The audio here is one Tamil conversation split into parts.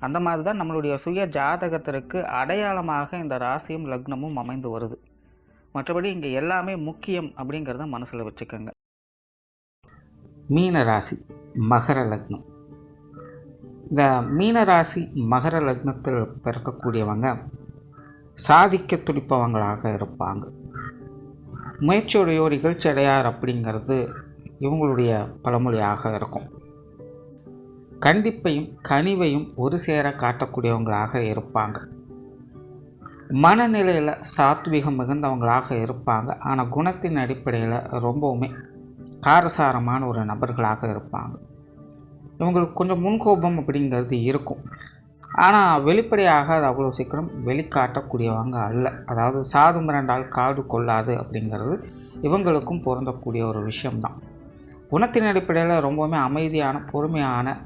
அந்த மாதிரி தான் நம்மளுடைய சுய ஜாதகத்திற்கு அடையாளமாக இந்த ராசியும் லக்னமும் அமைந்து வருது. மற்றபடி இங்கே எல்லாமே முக்கியம் அப்படிங்கிறத மனசில் வச்சுக்கோங்க. மீன ராசி மகர லக்னம். இந்த மீன ராசி மகர லக்னத்தில் பிறக்கக்கூடியவங்க சாதிக்க துடிப்பவங்களாக இருப்பாங்க. முயற்சியுடையோர் இகழ்ச்சி அடையார் அப்படிங்கிறது இவங்களுடைய பழமொழியாக இருக்கும். கண்டிப்பையும் கனிவையும் ஒரு சேர காட்டக்கூடியவங்களாக இருப்பாங்க. மனநிலையில் சாத்விகம் மிகுந்தவங்களாக இருப்பாங்க. ஆனால் குணத்தின் அடிப்படையில் ரொம்பவுமே காரசாரமான ஒரு நபர்களாக இருப்பாங்க. இவங்களுக்கு கொஞ்சம் முன்கோபம் அப்படிங்கிறது இருக்கும். ஆனால் வெளிப்படையாக அது அவ்வளோ சீக்கிரம் வெளிக்காட்டக்கூடியவங்க அல்ல. அதாவது சாது மிரண்டால் காடு கொள்ளாது அப்படிங்கிறது இவங்களுக்கும் பொருந்தக்கூடிய ஒரு விஷயம்தான். குணத்தின் அடிப்படையில் ரொம்பவுமே அமைதியான பொறுமையான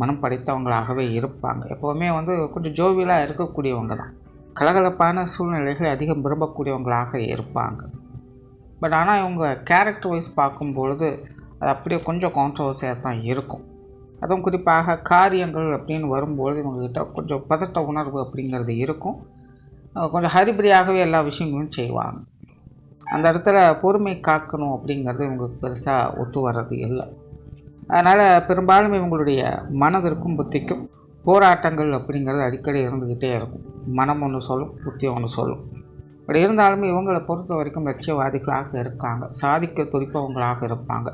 மனம் படைத்தவங்களாகவே இருப்பாங்க. எப்போவுமே வந்து கொஞ்சம் ஜோவியலாக இருக்கக்கூடியவங்க தான். கலகலப்பான சூழ்நிலைகளை அதிகம் விரும்பக்கூடியவங்களாக இருப்பாங்க. பட் ஆனால் இவங்க கேரக்டர் வைஸ் பார்க்கும் பொழுது அது அப்படியே கொஞ்சம் கான்ட்ரவர்சியாக தான் இருக்கும். அதுவும் குறிப்பாக காரியங்கள் அப்படின்னு வரும்பொழுது இவங்ககிட்ட கொஞ்சம் பதட்ட உணர்வு அப்படிங்கிறது இருக்கும். கொஞ்சம் ஹரிபரியாகவே எல்லா விஷயங்களும் செய்வாங்க. அந்த இடத்துல பொறுமை காக்கணும் அப்படிங்கிறது இவங்களுக்கு பெருசாக ஒத்து வர்றது இல்லை. அதனால் பெரும்பாலும் இவங்களுடைய மனதிற்கும் புத்திக்கும் போராட்டங்கள் அப்படிங்கிறது அடிக்கடி இருந்துக்கிட்டே இருக்கும். மனம் ஒன்று சொல்லும் புத்தி ஒன்று சொல்லும். அப்படி இருந்தாலும் இவங்களை பொறுத்த வரைக்கும் லட்சியவாதிகளாக இருக்காங்க. சாதிக்க துடிப்பவங்களாக இருப்பாங்க.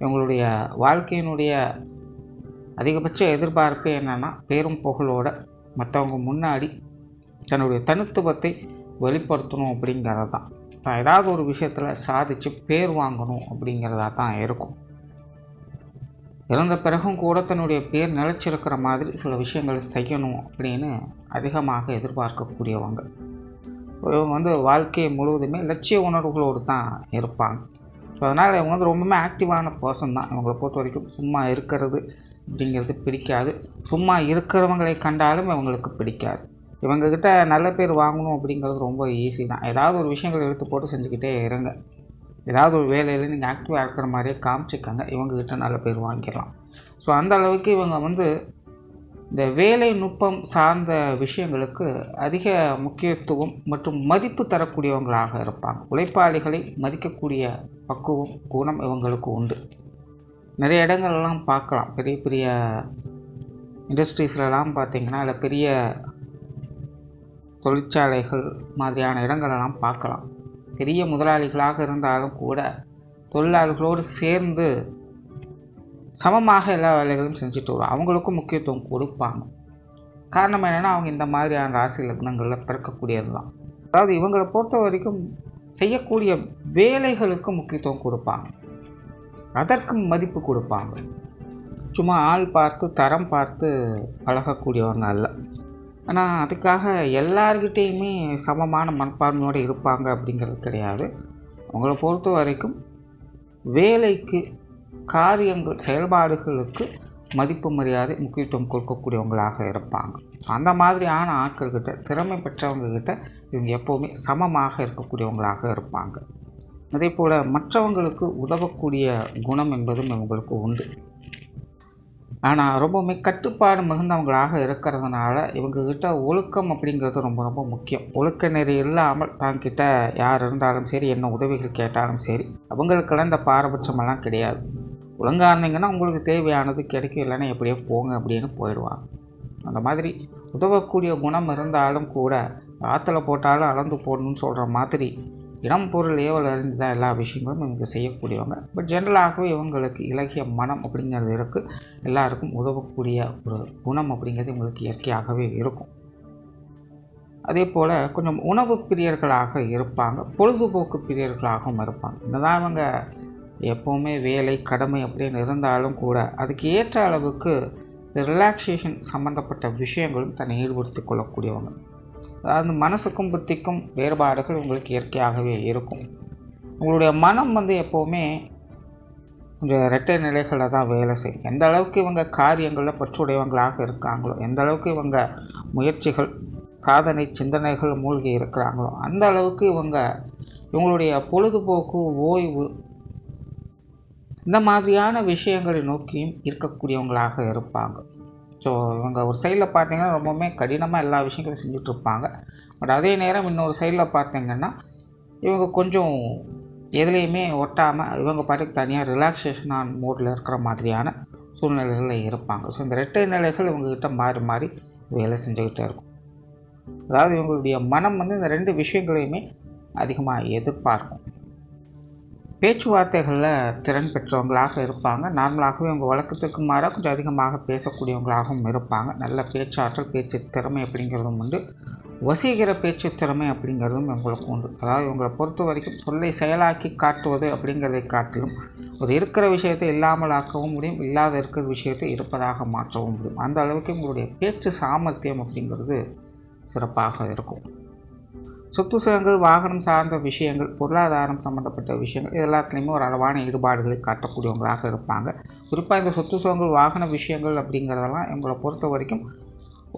இவங்களுடைய வாழ்க்கையினுடைய அதிகபட்ச எதிர்பார்ப்பு என்னென்னா பேரும் புகழோட மற்றவங்க முன்னாடி தன்னுடைய தனித்துவத்தை வெளிப்படுத்தணும் அப்படிங்கிறது தான் தான் ஏதாவது ஒரு விஷயத்தில் சாதித்து பேர் வாங்கணும் அப்படிங்கிறதா தான் இருக்கும். இறந்த பிறகும் கூட தன்னுடைய பேர் நிலச்சிருக்கிற மாதிரி சில விஷயங்களை செய்யணும் அப்படின்னு அதிகமாக எதிர்பார்க்கக்கூடியவங்க. இவங்க வந்து வாழ்க்கையை முழுவதுமே லட்சிய உணர்வுகளோடு தான் இருப்பாங்க. ஸோ அதனால் இவங்க வந்து ரொம்பவுமே ஆக்டிவான பர்சன் தான். இவங்களை பொறுத்த வரைக்கும் சும்மா இருக்கிறது அப்படிங்கிறது பிடிக்காது. சும்மா இருக்கிறவங்களை கண்டாலும் இவங்களுக்கு பிடிக்காது. இவங்கக்கிட்ட நல்ல பேர் வாங்கணும் அப்படிங்கிறது ரொம்ப ஈஸி தான். ஏதாவது ஒரு விஷயங்கள் எடுத்து போட்டு செஞ்சுக்கிட்டே இருங்க. ஏதாவது ஒரு வேலையில் நீங்கள் ஆக்டிவாக இருக்கிற மாதிரியே காமிச்சிக்கங்க. இவங்கக்கிட்ட நல்ல பேர் வாங்கிடலாம். ஸோ அந்த அளவுக்கு இவங்க வந்து இந்த வேலை நுட்பம் சார்ந்த விஷயங்களுக்கு அதிக முக்கியத்துவம் மற்றும் மதிப்பு தரக்கூடியவங்களாக இருப்பாங்க. உழைப்பாளிகளை மதிக்கக்கூடிய பக்குவம் குணம் இவங்களுக்கு உண்டு. நிறைய இடங்கள்லாம் பார்க்கலாம். பெரிய பெரிய இண்டஸ்ட்ரீஸ்லலாம் பார்த்திங்கன்னா இல்லை பெரிய தொழிற்சாலைகள் மாதிரியான இடங்களெல்லாம் பார்க்கலாம். பெரிய முதலாளிகளாக இருந்தாலும் கூட தொழிலாளர்களோடு சேர்ந்து சமமாக எல்லா வேலைகளும் செஞ்சுட்டு வரும். அவங்களுக்கும் முக்கியத்துவம் கொடுப்பாங்க. காரணம் என்னென்னா அவங்க இந்த மாதிரியான ராசி லக்னங்களில் பிறக்கக்கூடியது தான் அதாவது இவங்களை பொறுத்த வரைக்கும் செய்யக்கூடிய வேலைகளுக்கு முக்கியத்துவம் கொடுப்பாங்க. அதற்கு மதிப்பு கொடுப்பாங்க. சும்மா ஆள் பார்த்து தரம் பார்த்து பழகக்கூடியவங்க அல்ல. ஆனால் அதுக்காக எல்லார்கிட்டேயுமே சமமான மனப்பான்மையோடு இருப்பாங்க அப்படிங்கிறது கிடையாது. உங்களை பொறுத்த வரைக்கும் வேலைக்கு காரியங்கள் செயல்பாடுகளுக்கு மதிப்பு மரியாதை முக்கியத்துவம் கொடுக்கக்கூடியவங்களாக இருப்பாங்க. அந்த மாதிரியான ஆட்கள்கிட்ட திறமை பெற்றவங்கக்கிட்ட இவங்க எப்போவுமே சமமாக இருக்கக்கூடியவங்களாக இருப்பாங்க. அதே போல் மற்றவங்களுக்கு உதவக்கூடிய குணம் என்பதும் இவங்களுக்கு உண்டு. ஆனால் ரொம்பவுமே கட்டுப்பாடு மிகுந்தவங்களாக இருக்கிறதுனால இவங்கக்கிட்ட ஒழுக்கம் அப்படிங்கிறது ரொம்ப ரொம்ப முக்கியம். ஒழுக்க நெறி இல்லாமல் தாங்கிட்ட யார் இருந்தாலும் சரி என்ன உதவிகள் கேட்டாலும் சரி அவங்களுக்கெல்லாம் இந்த பாரபட்சமெல்லாம் கிடையாது. ஒழுங்காக இருந்தீங்கன்னா உங்களுக்கு தேவையானது கிடைக்கும். இல்லைன்னா எப்படியோ போங்க அப்படின்னு போயிடுவாங்க. அந்த மாதிரி உதவக்கூடிய குணம் இருந்தாலும் கூட ஆற்றுல போட்டாலும் அளந்து போடணும்னு சொல்கிற மாதிரி இடம் பொருள் ஏவல் அறிந்து தான் எல்லா விஷயங்களும் இவங்க செய்யக்கூடியவங்க. பட் ஜென்ரலாகவே இவங்களுக்கு இலகிய மனம் அப்படிங்கிறது இருக்குது எல்லாருக்கும் உதவக்கூடிய ஒரு குணம் அப்படிங்கிறது இவங்களுக்கு இயற்கையாகவே இருக்கும். அதே போல் கொஞ்சம் உணவு பிரியர்களாக இருப்பாங்க. பொழுதுபோக்கு பிரியர்களாகவும் இருப்பாங்க. என்னதான் இவங்க எப்போவுமே வேலை கடமை அப்படின்னு இருந்தாலும் கூட அதுக்கு ஏற்ற அளவுக்கு ரிலாக்ஸேஷன் சம்மந்தப்பட்ட விஷயங்களும் தன்னை ஈடுபடுத்திக் கொள்ளக்கூடியவங்க. அதாவது மனசுக்கும் புத்திக்கும் வேறுபாடுகள் உங்களுக்கு இயற்கையாகவே இருக்கும். உங்களுடைய மனம் வந்து எப்போவுமே கொஞ்சம் இரட்டை நிலைகளில் தான் வேலை செய்யும். எந்த அளவுக்கு இவங்க காரியங்களில் பற்றுடையவங்களாக இருக்காங்களோ எந்த அளவுக்கு இவங்க முயற்சிகள் சாதனை சிந்தனைகள் மூழ்கி இருக்கிறாங்களோ அந்த அளவுக்கு இவங்க இவங்களுடைய பொழுதுபோக்கு ஓய்வு இந்த மாதிரியான விஷயங்களை நோக்கியும் இருக்கக்கூடியவங்களாக இருப்பாங்க. ஸோ இவங்க ஒரு சைடில் பார்த்தீங்கன்னா ரொம்பவுமே கடினமாக எல்லா விஷயங்களும் செஞ்சிட்ருப்பாங்க பட் அதே நேரம் இன்னொரு சைடில் பார்த்தீங்கன்னா இவங்க கொஞ்சம் எதுலேயுமே ஒட்டாமல் இவங்க பாட்டுக்கு தனியாக ரிலாக்ஸேஷனான மூடில் இருக்கிற மாதிரியான சூழ்நிலைகளில் இருப்பாங்க. ஸோ இந்த ரெட்டை நிலைகள் இவங்கக்கிட்ட மாறி மாறி வேலை செஞ்சுக்கிட்டே இருக்கும். அதாவது இவங்களுடைய மனம் வந்து இந்த ரெண்டு விஷயங்களையுமே அதிகமாக எதிர்பார்க்கும். பேச்சுவார்த்தைகளில் திறன் பெற்றவங்களாக இருப்பாங்க. நார்மலாகவே அவங்க வழக்கத்துக்கு மாற கொஞ்சம் அதிகமாக பேசக்கூடியவங்களாகவும் இருப்பாங்க. நல்ல பேச்சாற்றல் பேச்சு திறமை அப்படிங்கிறதும் உண்டு. வசீகர பேச்சு திறமை அப்படிங்கிறதும் இவங்களுக்கு உண்டு. அதாவது இவங்களை பொறுத்த வரைக்கும் சொல்லை செயலாக்கி காட்டுவது அப்படிங்கிறதை காட்டிலும் ஒரு இருக்கிற விஷயத்தை இல்லாமல் ஆக்கவும் முடியும். இல்லாத இருக்கிற விஷயத்தை இருப்பதாக மாற்றவும் முடியும். அந்த அளவுக்கு உங்களுடைய பேச்சு சாமர்த்தியம் அப்படிங்கிறது சிறப்பாக இருக்கும். சொத்து சுகங்கள் வாகனம் சார்ந்த விஷயங்கள் பொருளாதாரம் சம்மந்தப்பட்ட விஷயங்கள் இது எல்லாத்துலேயுமே ஒரு அளவான ஈடுபாடுகளை காட்டக்கூடியவங்களாக இருப்பாங்க. குறிப்பாக இந்த சொத்து சுகங்கள் வாகன விஷயங்கள் அப்படிங்கிறதெல்லாம் எங்களை பொறுத்த வரைக்கும்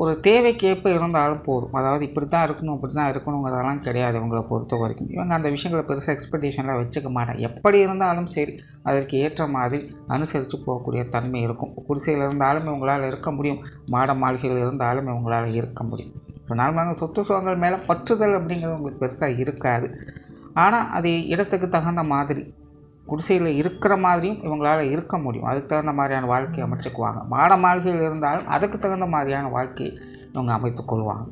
ஒரு தேவைக்கேற்ப இருந்தாலும் போதும். அதாவது இப்படி தான் இருக்கணும் அப்படி தான் இருக்கணுங்கிறதெல்லாம் கிடையாது இவங்களை பொறுத்த வரைக்கும். இவங்க அந்த விஷயங்களை பெருசாக எக்ஸ்பெக்டேஷனில் வச்சுக்க மாட்டாங்க. எப்படி இருந்தாலும் சரி அதற்கு ஏற்ற மாதிரி அனுசரித்து போகக்கூடிய தன்மை இருக்கும். குடிசையில் இருந்தாலும் இவங்களால் இருக்க முடியும். மாட மாளிகையில் இருந்தாலும் இவங்களால் இருக்க முடியும். இப்போ நார்மலாக சொத்து சுகங்கள் மேலே பற்றுதல் அப்படிங்கிறது உங்களுக்கு பெருசாக இருக்காது. ஆனால் அது இடத்துக்கு தகுந்த மாதிரி குடிசையில் இருக்கிற மாதிரியும் இவங்களால் இருக்க முடியும். அதுக்கு தகுந்த மாதிரியான வாழ்க்கையை அமைச்சுக்குவாங்க. மாட மாளிகையில் இருந்தாலும் அதுக்கு தகுந்த மாதிரியான வாழ்க்கையை இவங்க அமைத்துக்கொள்வாங்க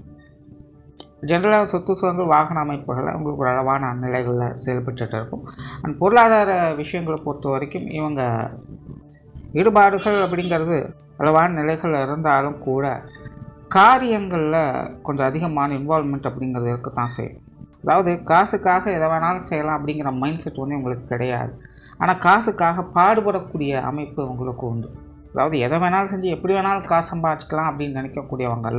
ஜென்ரலாக சொத்து சுகங்கள் வாகன அமைப்புகள் உங்களுக்கு ஒரு அளவான நிலைகளில் செயல்பட்டு இருக்கும். அண்ட் பொருளாதார விஷயங்களை பொறுத்த வரைக்கும் இவங்க ஈடுபாடுகள் அப்படிங்கிறது அளவான நிலைகள் இருந்தாலும் கூட காரியங்களில் கொஞ்சம் அதிகமான இன்வால்மெண்ட் அப்படிங்கிறது இருக்க தான் செய்யும். அதாவது காசுக்காக எதை வேணாலும் செய்யலாம் அப்படிங்கிற மைண்ட் செட் வந்து உங்களுக்கு கிடையாது. ஆனால் காசுக்காக பாடுபடக்கூடிய அமைப்பு உங்களுக்கு உண்டு. அதாவது எதை வேணாலும் செஞ்சு எப்படி வேணாலும் காசு சம்பாதிச்சிக்கலாம் அப்படின்னு நினைக்கக்கூடியவங்க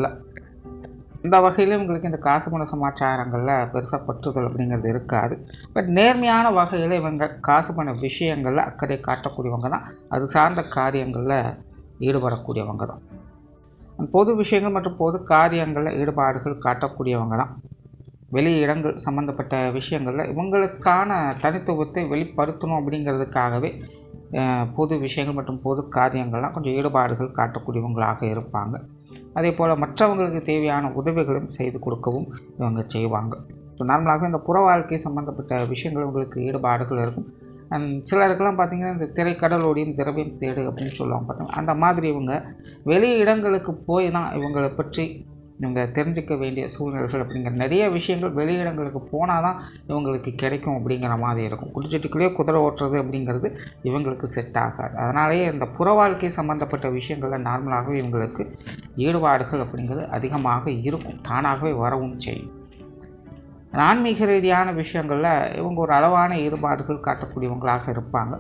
இந்த வகையிலும் உங்களுக்கு இந்த காசு பண சமாச்சாரங்களில் பெருசாக பற்றுதல் அப்படிங்கிறது இருக்காது. பட் நேர்மையான வகையில் இவங்க காசு பண்ண விஷயங்களில் அக்கறை காட்டக்கூடியவங்க தான். அது சார்ந்த காரியங்களில் ஈடுபடக்கூடியவங்க தான். பொது விஷயங்கள் மற்றும் பொது காரியங்களில் ஈடுபாடுகள் காட்டக்கூடியவங்க தான் வெளி இடங்கள் சம்மந்தப்பட்ட விஷயங்களில் இவங்களுக்கான தனித்துவத்தை வெளிப்படுத்தணும் அப்படிங்கிறதுக்காகவே பொது விஷயங்கள் மற்றும் பொது காரியங்கள்லாம் கொஞ்சம் ஈடுபாடுகள் காட்டக்கூடியவங்களாக இருப்பாங்க. அதே போல் மற்றவங்களுக்கு தேவையான உதவிகளும் செய்து கொடுக்கவும் இவங்க செய்வாங்க. ஸோ நார்மலாக இந்த புற வாழ்க்கை சம்மந்தப்பட்ட விஷயங்கள் உங்களுக்கு ஈடுபாடுகள் இருக்கும். அண்ட் சிலருக்கெல்லாம் பார்த்திங்கன்னா இந்த திரைக்கடலோடையும் திரவியம் தேடு அப்படின்னு சொல்லுவாங்க பார்த்தீங்கன்னா அந்த மாதிரி இவங்க வெளி இடங்களுக்கு போய் தான் இவங்களை பற்றி இவங்க தெரிஞ்சிக்க வேண்டிய சூழ்நிலைகள் அப்படிங்கிற நிறைய விஷயங்கள் வெளியிடங்களுக்கு போனால் தான் இவங்களுக்கு கிடைக்கும் அப்படிங்கிற மாதிரி இருக்கும். குடிச்சிட்டுக்குள்ளேயே குதிரை ஓட்டுறது அப்படிங்கிறது இவங்களுக்கு செட் ஆகாது. அதனாலேயே இந்த புற வாழ்க்கை சம்மந்தப்பட்ட விஷயங்களில் நார்மலாகவே இவங்களுக்கு ஈடுபாடுகள் அப்படிங்கிறது அதிகமாக இருக்கும். தானாகவே வரவும் செய்யும். ஆன்மீக ரீதியான விஷயங்களில் இவங்க ஒரு அளவான ஈடுபாடுகள் காட்டக்கூடியவங்களாக இருப்பாங்க.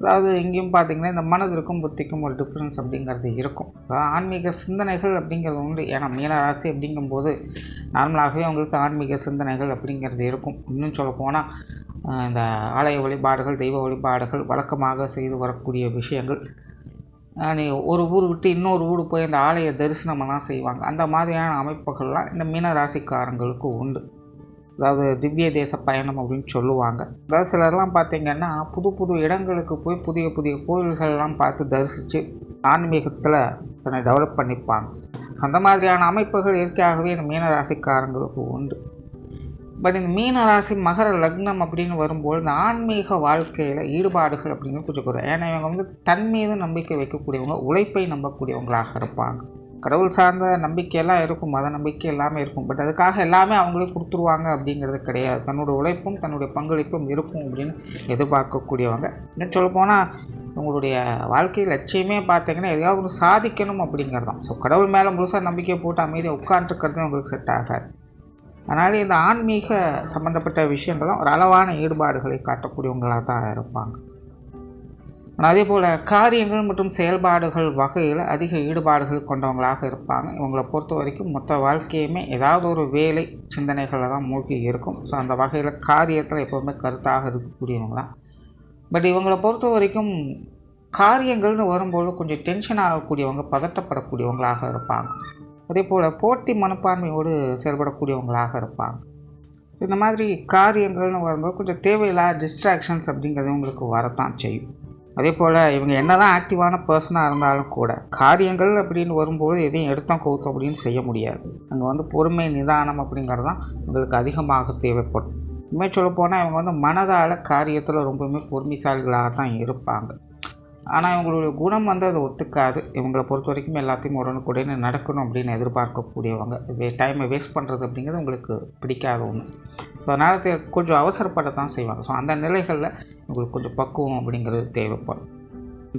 அதாவது இங்கேயும் பார்த்தீங்கன்னா இந்த மனதிற்கும் புத்திக்கும் ஒரு டிஃப்ரென்ஸ் அப்படிங்கிறது இருக்கும். அதாவது ஆன்மீக சிந்தனைகள் அப்படிங்கிறது உண்டு. ஏன்னா மீனராசி அப்படிங்கும்போது நார்மலாகவே அவங்களுக்கு ஆன்மீக சிந்தனைகள் அப்படிங்கிறது இருக்கும். இன்னும் சொல்ல போனால் இந்த ஆலய வழிபாடுகள் தெய்வ வழிபாடுகள் வழக்கமாக செய்து வரக்கூடிய விஷயங்கள். ஒரு ஊர் விட்டு இன்னொரு ஊர் போய் அந்த ஆலய தரிசனமெல்லாம் செய்வாங்க. அந்த மாதிரியான அமைப்புகள்லாம் இந்த மீனராசிக்காரங்களுக்கு உண்டு. அதாவது திவ்ய தேச பயணம் அப்படின்னு சொல்லுவாங்க. அதாவது சிலர்லாம் பார்த்திங்கன்னா புது புது இடங்களுக்கு போய் புதிய புதிய கோயில்கள்லாம் பார்த்து தரிசித்து ஆன்மீகத்தில் தன்னை டெவலப் பண்ணிப்பாங்க. அந்த மாதிரியான அமைப்புகள் இயற்கையாகவே இந்த மீனராசிக்காரங்களுக்கு உண்டு. பட் இந்த மீனராசி மகர லக்னம் அப்படின்னு வரும்போது இந்த ஆன்மீக வாழ்க்கையில் ஈடுபாடுகள் அப்படின்னு கொஞ்சம் குறை. ஏன்னா இவங்க வந்து தன் மீது நம்பிக்கை வைக்கக்கூடியவங்க உழைப்பை நம்பக்கூடியவங்களாக இருப்பாங்க. கடவுள் சார்ந்த நம்பிக்கையெல்லாம் இருக்கும் மத நம்பிக்கை எல்லாமே இருக்கும். பட் அதுக்காக எல்லாமே அவங்களே கொடுத்துருவாங்க அப்படிங்கிறது கிடையாது. தன்னோட உழைப்பும் தன்னுடைய பங்களிப்பும் இருக்கும் அப்படின்னு எதிர்பார்க்கக்கூடியவங்க. இன்னும் சொல்லப்போனால் உங்களுடைய வாழ்க்கை லட்சியமே பார்த்தீங்கன்னா எதையாவது ஒன்று சாதிக்கணும் அப்படிங்கிறது தான் ஸோ கடவுள் மேலே முழுசாக நம்பிக்கை போட்டு அமைதியாக உட்காந்துருக்கிறது உங்களுக்கு செட் ஆகாது. அதனால் இந்த ஆன்மீக சம்மந்தப்பட்ட விஷயங்களும் ஒரு அளவான ஈடுபாடுகளை காட்டக்கூடியவங்களாக தான் இருப்பாங்க. அதே போல் காரியங்கள் மற்றும் செயல்பாடுகள் வகையில் அதிக ஈடுபாடுகள் கொண்டவங்களாக இருப்பாங்க. இவங்களை பொறுத்த வரைக்கும் மொத்த வாழ்க்கையுமே ஏதாவது ஒரு வேலை சிந்தனைகளில் தான் மூழ்கி இருக்கும். ஸோ அந்த வகையில் காரியத்தில் எப்போவுமே கருத்தாக இருக்கக்கூடியவங்க தான் பட் இவங்களை பொறுத்த வரைக்கும் காரியங்கள்னு வரும்போது கொஞ்சம் டென்ஷன் ஆகக்கூடியவங்க பதட்டப்படக்கூடியவங்களாக இருப்பாங்க. அதே போல் போட்டி மனப்பான்மையோடு செயல்படக்கூடியவங்களாக இருப்பாங்க. இந்த மாதிரி காரியங்கள்னு வரும்போது கொஞ்சம் தேவையில்லாத டிஸ்ட்ராக்ஷன்ஸ் அப்படிங்கிறது உங்களுக்கு வரத்தான் செய்யும். அதே போல் இவங்க என்ன தான் ஆக்டிவான பர்சனாக இருந்தாலும் கூட காரியங்கள் அப்படின்னு வரும்போது எதையும் எடுத்தோம் கவுத்தோம் அப்படின்னு செய்ய முடியாது. அங்கே வந்து பொறுமை நிதானம் அப்படிங்கிறது தான் உங்களுக்கு அதிகமாக தேவைப்படும். இனிமேல் சொல்ல போனால் இவங்க வந்து மனதால் காரியத்தில் ரொம்பவுமே பொறுமைசாலிகளாக தான் இருப்பாங்க. ஆனால் இவங்களுடைய குணம் வந்து அது ஒத்துக்காது. இவங்களை பொறுத்த வரைக்கும் எல்லாத்தையும் உடனுக்குடனே நடக்கணும் அப்படின்னு எதிர்பார்க்கக்கூடியவங்க. வே டைமை வேஸ்ட் பண்ணுறது அப்படிங்கிறது உங்களுக்கு பிடிக்காத ஒன்று ஸோ அதனால் கொஞ்சம் அவசரப்பட தான் செய்வாங்க. ஸோ அந்த நிலைகளில் உங்களுக்கு கொஞ்சம் பக்குவம் அப்படிங்கிறது தேவைப்படும்.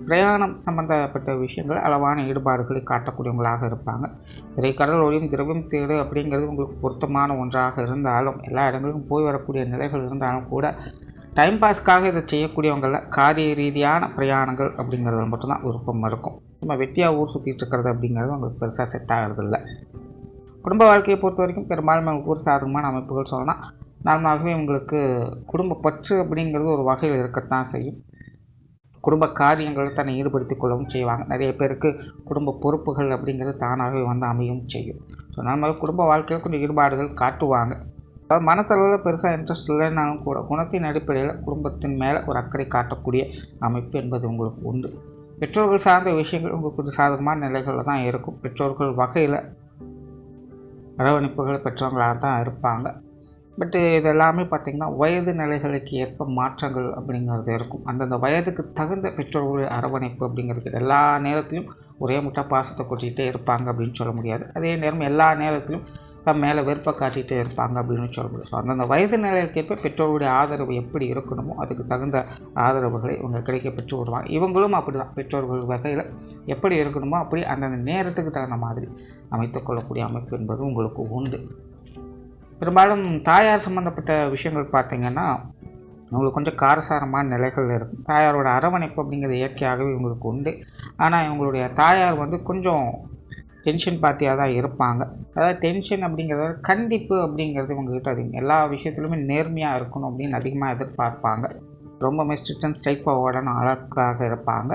பிரயாணம் சம்மந்தப்பட்ட விஷயங்கள் அளவான ஈடுபாடுகளை காட்டக்கூடியவங்களாக இருப்பாங்க. இறை கடல் ஒளியும் திரவியம் தேடு அப்படிங்கிறது உங்களுக்கு பொருத்தமான ஒன்றாக இருந்தாலும் எல்லா இடங்களுக்கும் போய் வரக்கூடிய நிலைகள் இருந்தாலும் கூட டைம் பாஸ்க்காக இதை செய்யக்கூடியவங்களில் காரிய ரீதியான பிரயாணங்கள் அப்படிங்கிறது மட்டும்தான் விருப்பம் இருக்கும். நம்ம வெட்டியாக ஊர் சுற்றிட்டு இருக்கிறது அப்படிங்கிறது உங்களுக்கு பெருசாக செட் ஆகிறதில்ல. குடும்ப வாழ்க்கையை பொறுத்த வரைக்கும் பெரும்பாலும் உங்களுக்கு ஒரு சாதகமான அமைப்புகள் சொல்லலாம். நார்மலாகவே உங்களுக்கு குடும்ப பற்று அப்படிங்கிறது ஒரு வகையில் இருக்கத்தான் செய்யும். குடும்ப காரியங்கள் தன்னை ஈடுபடுத்திக் கொள்ளவும் செய்வாங்க. நிறைய பேருக்கு குடும்ப பொறுப்புகள் அப்படிங்கிறது தானாகவே வந்து அமையும் செய்யும். ஸோ நார்மலாக குடும்ப வாழ்க்கையில் கொஞ்சம் ஈடுபாடுகள் காட்டுவாங்க. மனசளவில் பெருசாக இன்ட்ரெஸ்ட் இல்லைனாலும் கூட குணத்தின் அடிப்படையில் குடும்பத்தின் மேலே ஒரு அக்கறை காட்டக்கூடிய அமைப்பு என்பது உங்களுக்கு உண்டு. பெற்றோர்கள் சார்ந்த விஷயங்கள் உங்களுக்கு கொஞ்சம் சாதகமான நிலைகளில் தான் இருக்கும். பெற்றோர்கள் வகையில் அரவணைப்புகளை பெற்றவங்களாக தான் இருப்பாங்க. பட்டு இது எல்லாமே பார்த்திங்கன்னா வயது நிலைகளுக்கு ஏற்ப மாற்றங்கள் அப்படிங்கிறது இருக்கும். அந்தந்த வயதுக்கு தகுந்த பெற்றோர்கள் அரவணைப்பு அப்படிங்கிறது எல்லா நேரத்திலும் ஒரே முட்டை பாசத்தை கொட்டிகிட்டே இருப்பாங்க அப்படின்னு சொல்ல முடியாது. அதே நேரம் எல்லா நேரத்திலும் மேலே வெறுப்பை காட்டிகிட்டே இருப்பாங்க அப்படின்னு சொல்ல முடியும் ஸோ அந்தந்த வயது நிலைக்கேற்ப பெற்றோருடைய ஆதரவு எப்படி இருக்கணுமோ அதுக்கு தகுந்த ஆதரவுகளை இவங்க கிடைக்க பெற்று வருவாங்க இவங்களும் அப்படி தான் பெற்றோர்கள் வகையில் எப்படி இருக்கணுமோ அப்படி அந்தந்த நேரத்துக்கு தகுந்த மாதிரி அமைத்துக்கொள்ளக்கூடிய அமைப்பு என்பது உங்களுக்கு உண்டு. பெரும்பாலும் தாயார் சம்மந்தப்பட்ட விஷயங்கள் பார்த்திங்கன்னா உங்களுக்கு கொஞ்சம் காரசாரமான நிலைகள் இருக்கும். தாயாரோட அரவணைப்பு அப்படிங்கிறது இயற்கையாகவே இவங்களுக்கு உண்டு. ஆனால் இவங்களுடைய தாயார் வந்து கொஞ்சம் டென்ஷன் பார்ட்டியாக தான் இருப்பாங்க. அதாவது டென்ஷன் அப்படிங்கிறத கண்டிப்பு அப்படிங்கிறது இவங்ககிட்ட அதிகம் எல்லா விஷயத்துலையுமே நேர்மையாக இருக்கணும் அப்படின்னு அதிகமாக எதிர்பார்ப்பாங்க. ரொம்பவுமே ஸ்ட்ரிக்ட் அண்ட் ஸ்ட்ரைட் ஃபார்வர்டான ஆளாக இருப்பாங்க.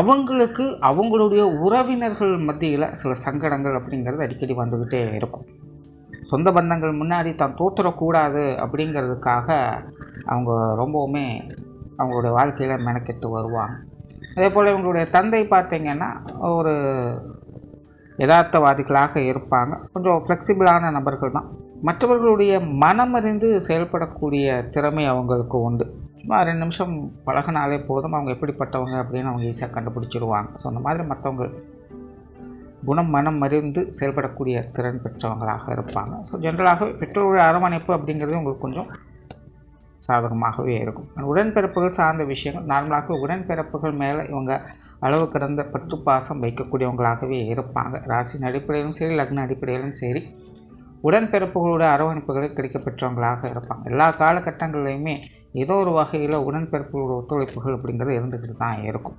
அவங்களுக்கு அவங்களுடைய உறவினர்கள் மத்தியில் சில சங்கடங்கள் அப்படிங்கிறது அடிக்கடி வந்துக்கிட்டே இருக்கும். சொந்த பந்தங்கள் முன்னாடி தான் தோற்றுறக்கூடாது அப்படிங்கிறதுக்காக அவங்க ரொம்பவுமே அவங்களுடைய வாழ்க்கையில் மெனக்கெட்டு வருவாங்க. அதே போல் இவங்களுடைய தந்தை பார்த்திங்கன்னா ஒரு யதார்த்தவாதிகளாக இருப்பாங்க. கொஞ்சம் ஃப்ளெக்சிபிளான நபர்கள் தான். மற்றவர்களுடைய மனமறிந்து செயல்படக்கூடிய திறமை அவங்களுக்கு உண்டு. சும்மா ரெண்டு நிமிஷம் பழகினாலே போதும். அவங்க எப்படிப்பட்டவங்க அப்படின்னு அவங்க ஈஸியாக கண்டுபிடிச்சிருவாங்க. ஸோ அந்த மாதிரி மற்றவங்க குணம் மனம் மறிந்து செயல்படக்கூடிய திறன் பெற்றவங்களாக இருப்பாங்க. ஸோ ஜென்ரலாகவே பெற்றோருடைய அரவணைப்பு அப்படிங்கிறது உங்களுக்கு கொஞ்சம் சாதகமாகவே இருக்கும். உடன்பிறப்புகள் சார்ந்த விஷயங்கள் நார்மலாக உடன்பிறப்புகள் மேலே இவங்க அளவு கடந்த பற்று பாசம் வைக்கக்கூடியவங்களாகவே இருப்பாங்க. ராசியின் அடிப்படையிலும் சரி லக்ன அடிப்படையிலும் சரி உடன்பிறப்புகளோட அரவணைப்புகளை கிடைக்கப்பெற்றவங்களாக இருப்பாங்க. எல்லா காலகட்டங்கள்லையுமே ஏதோ ஒரு வகையில் உடன்பிறப்புகளோட ஒத்துழைப்புகள் அப்படிங்கிறது இருந்துக்கிட்டு தான் இருக்கும்.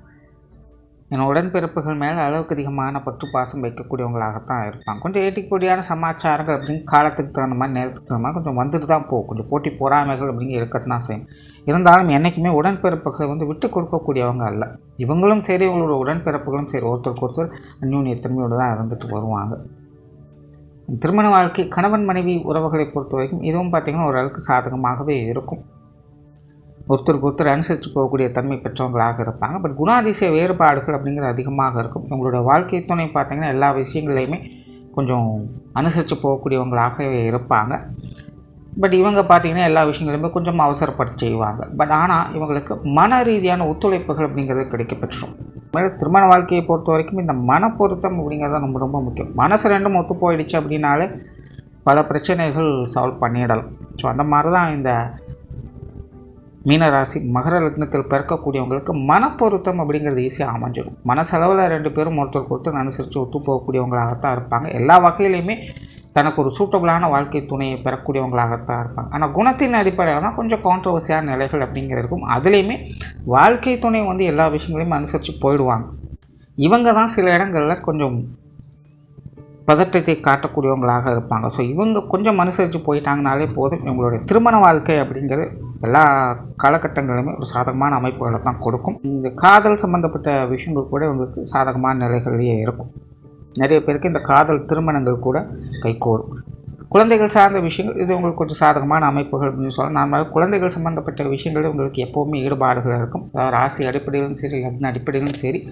ஏன்னா உடன்பிறப்புகள் மேலே அளவுக்கு அதிகமான பற்று பாசம் வைக்கக்கூடியவங்களாகத்தான் இருப்பாங்க. கொஞ்சம் ஏட்டிக்கூடியான சமாச்சாரங்கள் அப்படின்னு காலத்துக்கு தகுந்த மாதிரி நேரத்துக்கு தகுந்த மாதிரி கொஞ்சம் வந்துட்டு தான் போகும். கொஞ்சம் போட்டி பொறாமைகள் அப்படிங்க இருக்கிறது தான் செய்யும். இருந்தாலும் என்றைக்குமே உடன்பிறப்புகளை வந்து விட்டு கொடுக்கக்கூடியவங்க அல்ல. இவங்களும் சரி இவங்களோட உடன்பிறப்புகளும் சரி. ஒருத்தருக்கு ஒருத்தர் அந்யூன்ய தன்மையோடு தான் இருந்துட்டு வருவாங்க. திருமண வாழ்க்கை கணவன் மனைவி உறவுகளை பொறுத்த வரைக்கும் இதுவும் பார்த்திங்கன்னா ஓரளவுக்கு சாதகமாகவே இருக்கும். ஒருத்தருக்கு ஒருத்தர் அனுசரித்து போகக்கூடிய தன்மை பெற்றவங்களாக இருப்பாங்க. பட் குணாதிசய வேறுபாடுகள் அப்படிங்கிறது அதிகமாக இருக்கும். இவங்களோட வாழ்க்கை துணை பார்த்திங்கன்னா எல்லா விஷயங்களையுமே கொஞ்சம் அனுசரித்து போகக்கூடியவங்களாகவே இருப்பாங்க. பட் இவங்க பார்த்திங்கன்னா எல்லா விஷயங்களுமே கொஞ்சம் அவசரப்பட்டு செய்வாங்க. பட் ஆனால் இவங்களுக்கு மன ரீதியான ஒத்துழைப்புகள் அப்படிங்கிறது கிடைக்கப்பட்டுரும் மேலும் திருமண வாழ்க்கையை பொறுத்த வரைக்கும் இந்த மன பொருத்தம் அப்படிங்கிறது தான் ரொம்ப ரொம்ப முக்கியம். மனசு ரெண்டும் ஒத்து போயிடுச்சு அப்படின்னாலே பல பிரச்சனைகள் சால்வ் பண்ணிடலாம். ஸோ அந்த மாதிரி தான் இந்த மீனராசி மகர லக்னத்தில் பிறக்கக்கூடியவங்களுக்கு மனப்பொருத்தம் அப்படிங்கிறது ஈஸியாக அமைஞ்சிடும். மனசளவில் ரெண்டு பேரும் ஒருத்தருக்கு ஒருத்தர் அனுசரித்து ஒத்து போகக்கூடியவங்களாகத்தான் இருப்பாங்க. எல்லா வகையிலையுமே தனக்கு ஒரு சூட்டபுளான வாழ்க்கை துணையை பெறக்கூடியவங்களாகத்தான் இருப்பாங்க. ஆனால் குணத்தின் அடிப்படையில் தான் கொஞ்சம் கான்ட்ரவர்சியான நிலைகள் அப்படிங்கிறது இருக்கும். அதுலேயுமே வாழ்க்கை துணை வந்து எல்லா விஷயங்களையும் அனுசரித்து போயிடுவாங்க. இவங்க தான் சில இடங்களில் கொஞ்சம் பதட்டத்தை காட்டக்கூடியவங்களாக இருப்பாங்க. ஸோ இவங்க கொஞ்சம் அனுசரித்து போயிட்டாங்கனாலே போதும். இவங்களுடைய திருமண வாழ்க்கை அப்படிங்கிறது எல்லா காலகட்டங்களிலுமே ஒரு சாதகமான அமைப்புகளை தான் கொடுக்கும். இந்த காதல் சம்மந்தப்பட்ட விஷயங்கள் கூட இவங்களுக்கு சாதகமான நிலைகள்லேயே இருக்கும். நிறைய பேருக்கு இந்த காதல் திருமணங்கள் கூட கைகூடும். குழந்தைகள் சார்ந்த விஷயங்கள் இது உங்களுக்கு கொஞ்சம் சாதகமான அமைப்புகள் அப்படின்னு சொல்லலாம். நான் குழந்தைகள் சம்மந்தப்பட்ட விஷயங்கள் உங்களுக்கு எப்போவுமே ஈடுபாடுகள் இருக்கும். அதாவது ராசி அடிப்படையிலும் சரி லக்ன அடிப்படையிலும் சரி.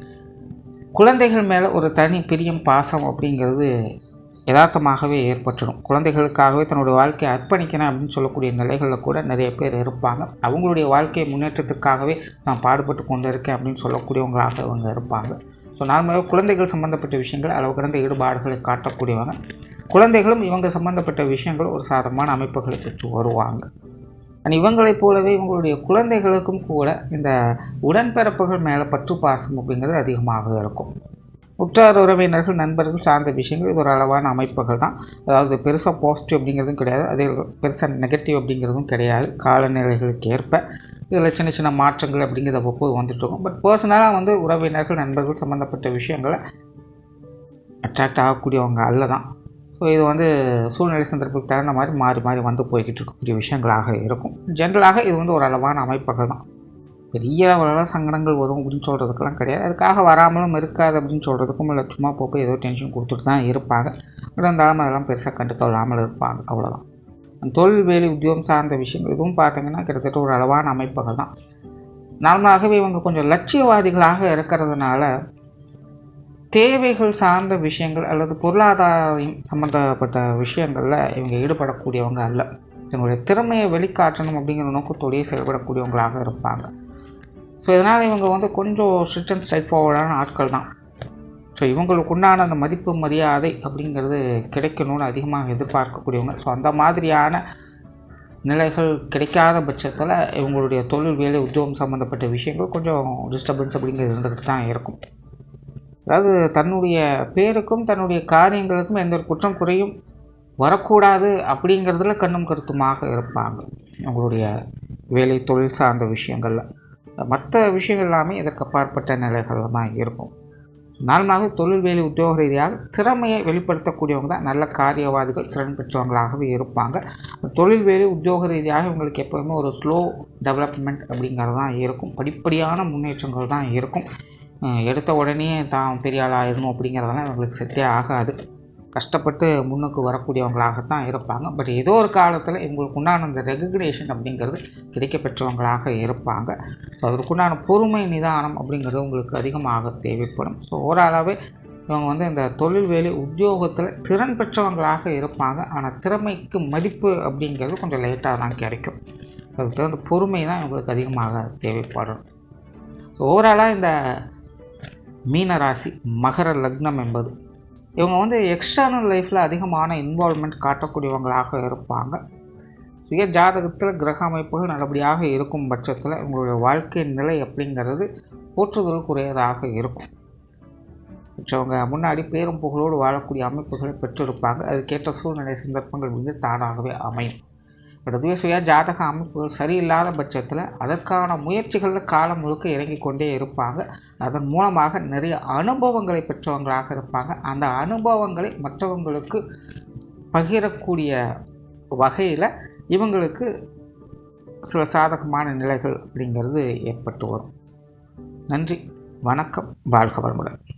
குழந்தைகள் மேலே ஒரு தனி பிரியம் பாசம் அப்படிங்கிறது யதார்த்தமாகவே ஏற்பட்டுடும் குழந்தைகளுக்காகவே தன்னுடைய வாழ்க்கையை அர்ப்பணிக்கணும் அப்படின்னு சொல்லக்கூடிய நிலைகளில் கூட நிறைய பேர் இருப்பாங்க. அவங்களுடைய வாழ்க்கை முன்னேற்றத்துக்காகவே நான் பாடுபட்டு கொண்டு இருக்கேன் அப்படின்னு சொல்லக்கூடியவங்களாக அவங்க இருப்பாங்க. ஸோ நார்மலாக குழந்தைகள் சம்மந்தப்பட்ட விஷயங்கள் அளவு கடந்த ஈடுபாடுகளை காட்டக்கூடியவங்க. குழந்தைகளும் இவங்க சம்மந்தப்பட்ட விஷயங்கள் ஒரு சாதமான அமைப்புகளை பெற்று வருவாங்க. அண்ட் இவங்களைப் போலவே இவங்களுடைய குழந்தைகளுக்கும் கூட இந்த உடன்பிறப்புகள் மேலே பற்று பாசம் அப்படிங்கிறது அதிகமாக இருக்கும். உற்றார் உறவினர்கள் நண்பர்கள் சார்ந்த விஷயங்கள் இது ஒரு அளவான அமைப்புகள் தான். அதாவது பெருசாக பாசிட்டிவ் அப்படிங்கிறதும் கிடையாது. அதே பெருசாக நெகட்டிவ் அப்படிங்கிறதும் கிடையாது. காலநிலைகளுக்கு ஏற்ப இதில் சின்ன சின்ன மாற்றங்கள் அப்படிங்கிறத ஒவ்வொரு வந்துட்டுருக்கும் பட் பர்சனலாக வந்து உறவினர்கள் நண்பர்கள் சம்மந்தப்பட்ட விஷயங்களை அட்ராக்ட் ஆகக்கூடியவங்க அல்ல தான் ஸோ இது வந்து சூழ்நிலை சந்தர்ப்பத்துக்கு தகுந்த மாதிரி மாறி மாறி வந்து போய்கிட்டு இருக்கக்கூடிய விஷயங்களாக இருக்கும். ஜென்ரலாக இது வந்து ஒரு அளவான அமைப்புகள் தான். பெரிய அளவில் சங்கடங்கள் வரும் அப்படின்னு சொல்கிறதுக்கெல்லாம் கிடையாது. அதுக்காக வராமலும் இருக்காது அப்படின்னு சொல்கிறதுக்கும் இல்லை. சும்மா போய் ஏதோ டென்ஷன் கொடுத்துட்டு தான் இருப்பாங்க. இருந்தாலும் அதெல்லாம் பெருசாக கண்டுக்கொள்ளாமல் இருப்பாங்க. அவ்வளோதான் தொழில் வேலை உத்தியோகம் சார்ந்த விஷயங்கள் இதுவும் பார்த்தீங்கன்னா கிட்டத்தட்ட ஒரு அளவான அமைப்புகள் தான். நார்மலாகவே இவங்க கொஞ்சம் லட்சியவாதிகளாக இருக்கிறதுனால தேவைகள் சார்ந்த விஷயங்கள் அல்லது பொருளாதாரம் சம்மந்தப்பட்ட விஷயங்களில் இவங்க ஈடுபடக்கூடியவங்க அல்ல. இவங்களுடைய திறமையை வெளிக்காட்டணும் அப்படிங்கிற நோக்கத்தோடையே செயல்படக்கூடியவங்களாக இருப்பாங்க. ஸோ இதனால் இவங்க வந்து கொஞ்சம் ஸ்ட்ரிக்ட் அண்ட் ஸ்ட்ரைட் ஃபார்வர்டான ஆட்கள் தான். ஸோ இவங்களுக்கு உண்டான அந்த மதிப்பு மரியாதை அப்படிங்கிறது கிடைக்கணும்னு அதிகமாக எதிர்பார்க்கக்கூடியவங்க. ஸோ அந்த மாதிரியான நிலைகள் கிடைக்காத பட்சத்தில் இவங்களுடைய தொழில் வேலை உத்தியோகம் சம்மந்தப்பட்ட விஷயங்கள் கொஞ்சம் டிஸ்டர்பன்ஸ் அப்படிங்கிறது இருந்துக்கிட்டு தான் இருக்கும். அதாவது தன்னுடைய பேருக்கும் தன்னுடைய காரியங்களுக்கும் எந்த ஒரு குற்றம் குறையும் வரக்கூடாது அப்படிங்கிறதுல கண்ணும் கருத்துமாக இருப்பாங்க. அவங்களுடைய வேலை தொழில் சார்ந்த விஷயங்களில். மற்ற விஷயங்கள் எல்லாமே இதற்கு அப்பாற்பட்ட நிலைகளில் தான் இருக்கும். நார்மலாக தொழில் வேலை உத்தியோக ரீதியாக திறமையை வெளிப்படுத்தக்கூடியவங்க தான் நல்ல காரியவாதிகள் திறன் பெற்றவங்களாகவே இருப்பாங்க. தொழில் வேலை உத்தியோக ரீதியாக இவங்களுக்கு எப்போவுமே ஒரு ஸ்லோ டெவலப்மெண்ட் அப்படிங்கிறது தான் இருக்கும். படிப்படியான முன்னேற்றங்கள் தான் இருக்கும். எடுத்த உடனே தான் பெரிய ஆளாக ஆயிடணும் அப்படிங்கிறதெல்லாம் இவங்களுக்கு செட்டே ஆகாது. கஷ்டப்பட்டு முன்னுக்கு வரக்கூடியவங்களாகத்தான் இருப்பாங்க. பட் ஏதோ ஒரு காலத்தில் இவங்களுக்கு உண்டான அந்த ரெகக்னேஷன் அப்படிங்கிறது கிடைக்க பெற்றவங்களாக இருப்பாங்க ஸோ அதற்குண்டான பொறுமை நிதானம் அப்படிங்கிறது உங்களுக்கு அதிகமாக தேவைப்படும். ஸோ ஓரளவே இவங்க வந்து இந்த தொழில் வேலை உத்தியோகத்தில் திறன் பெற்றவங்களாக இருப்பாங்க. ஆனால் திறமைக்கு மதிப்பு அப்படிங்கிறது கொஞ்சம் லேட்டாக தான் கிடைக்கும். அதுக்கு தகுந்த பொறுமை தான் இவங்களுக்கு அதிகமாக தேவைப்படும். ஸோ ஓவராலாக இந்த மீனராசி மகர லக்னம் என்பது இவங்க வந்து எக்ஸ்டர்னல் லைஃப்பில் அதிகமான இன்வால்மெண்ட் காட்டக்கூடியவங்களாக இருப்பாங்க. சுய ஜாதகத்தில் கிரக அமைப்புகள் நல்லபடியாக இருக்கும் பட்சத்தில் இவங்களுடைய வாழ்க்கை நிலை அப்படிங்கிறது போற்றுதலுக்குரியதாக இருக்கும். மற்றவங்க முன்னாடி பேரும் புகழோடு வாழக்கூடிய அமைப்புகளை பெற்றிருப்பாங்க. அதுக்கேற்ற சூழ்நிலை சந்தர்ப்பங்கள் வந்து தானாகவே அமையும். அதுவே சுய ஜாதக அமைப்புகள் சரியில்லாத பட்சத்தில் அதற்கான முயற்சிகளில் காலம் முழுக்க இறங்கி கொண்டே இருப்பாங்க. அதன் மூலமாக நிறைய அனுபவங்களை பெற்றவங்களாக இருப்பாங்க. அந்த அனுபவங்களை மற்றவங்களுக்கு பகிரக்கூடிய வகையில் இவங்களுக்கு சில சாதகமான நிலைகள் அப்படிங்கிறது ஏற்பட்டு வரும். நன்றி. வணக்கம். வாழ்க வளமுடன்.